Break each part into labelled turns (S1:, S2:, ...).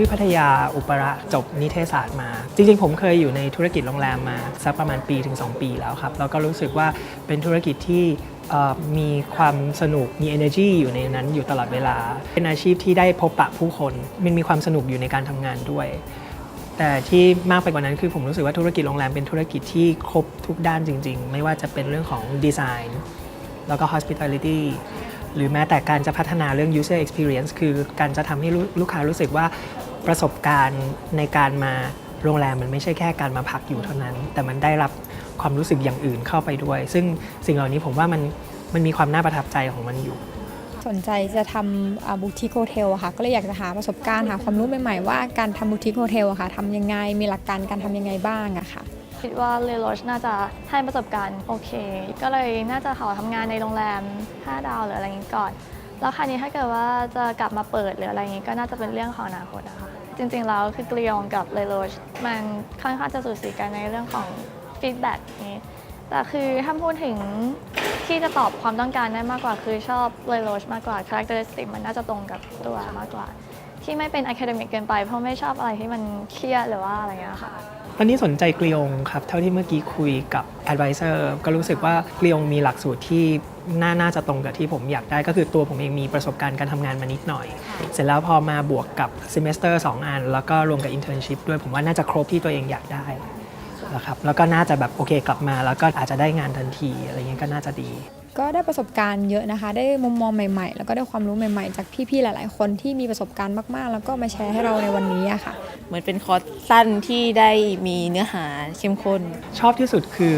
S1: ชื่พัทยาอุประ จบนิเทศศาสตร์มา จริง ๆ ผมเคยอยู่ในธุรกิจโรงแรมมาสักประมาณปีถึง 2 ปีแล้วครับ แล้วก็รู้สึกว่าเป็นธุรกิจที่มีความสนุกมี energy อยู่ในนั้นอยู่ตลอดเวลา เป็นอาชีพที่ได้พบปะผู้คน มันมีความสนุกอยู่ในการทำงานด้วย แต่ที่มากไปกว่านั้นคือผมรู้สึกว่าธุรกิจโรงแรมเป็นธุรกิจที่ครบทุกด้านจริง ๆ ไม่ว่าจะเป็นเรื่องของดีไซน์แล้วก็ hospitality หรือแม้แต่การจะพัฒนาเรื่อง user experience คือการจะทำให้ลูกค้ารู้สึกว่า ประสบการณ์ในการมาโรงแรมมันไม่ใช่แค่การมาพักอยู่เท่านั้น แต่มันได้รับความรู้สึกอย่างอื่นเข้าไปด้วย ซึ่งสิ่งเหล่านี้ผมว่ามันมันมีความน่าประทับใจของมันอยู่
S2: สนใจจะทำบูติคโฮเทลอะค่ะ ก็เลยอยากจะหาประสบการณ์หาความรู้ใหม่ๆว่าการทำบูติคโฮเทลอะค่ะทำยังไงมีหลักการการทำยังไงบ้างอะค่ะ
S3: คิดว่าเลโรชน่าจะให้ประสบการณ์โอเค ก็เลยน่าจะขอทำงานในโรงแรม 5 ดาวหรืออะไรอย่างนี้ก่อน แล้วคราวนี้ถ้าเกิดว่าจะกลับมาเปิดหรืออะไรอย่างนี้ก็น่าจะเป็นเรื่องของอนาคตนะคะ จริงๆแล้วคือเกลียงกับเลโรชมันค่อนข้างจะสูสีกันในเรื่องของฟีดแบ็กนี้แต่คือถ้าพูดถึงที่จะตอบความต้องการได้มากกว่า คือชอบเลโรชมากกว่าคาแรคเตอร์สติกมันน่าจะตรงกับตัวมากกว่า ที่ไม่เป็นอะคาเดมิกเกินไปเพราะไม่ชอบอะไรที่มันเครียดหรือว่าอะไรอย่างเงี้ยค่ะ
S1: ตอนนี้สนใจเกลียงครับ เท่าที่เมื่อกี้คุยกับ advisor ก็รู้สึกว่าเกลียงมีหลักสูตรที่น่าน่าจะตรงกับที่ผมอยากได้ก็คือตัวผมเองมีประสบการณ์การทำงานมานิดหน่อย เสร็จแล้วพอมาบวกกับ semester 2 อัน แล้วก็รวมกับ internship ด้วยผมว่าน่าจะครบที่ตัวเองอยากได้นะครับแล้วก็น่าจะแบบโอเคกลับมา แล้วก็อาจจะได้งานทันทีอะไรเงี้ยก็น่าจะดี
S2: ก็ได้ประสบการณ์เยอะนะคะ ได้มุมมองใหม่ ๆ แล้วก็ได้ความรู้ใหม่ ๆ จากพี่ๆหลาย ๆ คนที่มีประสบการณ์มาก ๆ แล้วก็มาแชร์ให้เราในวันนี้อะค่ะ
S4: เหมือนเป็นคอร์สสั้นที่ได้มีเนื้อหาเข้มข้น
S1: ชอบที่สุดคือ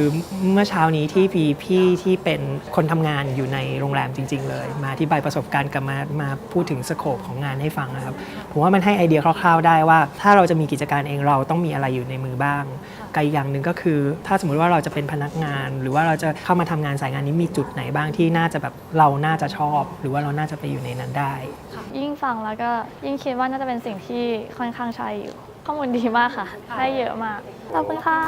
S1: เมื่อเช้านี้ที่พี่พี่ที่เป็นคนทำงานอยู่ในโรงแรมจริง ๆ เลย มาอธิบายประสบการณ์กับมามาพูดถึงสโคปของงานให้ฟังนะครับผมว่ามันให้ไอเดียคร่าว ๆ ได้ว่า ถ้าเราจะมีกิจการเองเราต้องมีอะไรอยู่ในมือบ้างกับอีกอย่างหนึ่งก็คือ ถ้าสมมุติว่าเราจะเป็นพนักงาน หรือว่าเราจะเข้ามาทำงานสายงานนี้มีจุดไหนไหนบ้างที่น่าจะแบบเราน่าจะชอบ หรือว่าเราน่าจะไปอยู่ในนั้นได้
S3: ยิ่งฟังแล้วก็ยิ่งคิดว่าน่าจะเป็นสิ่งที่ค่อนข้างใช่อยู่ ข้อมูลดีมากค่ะ ได้เยอะมากขอบคุณค่ะ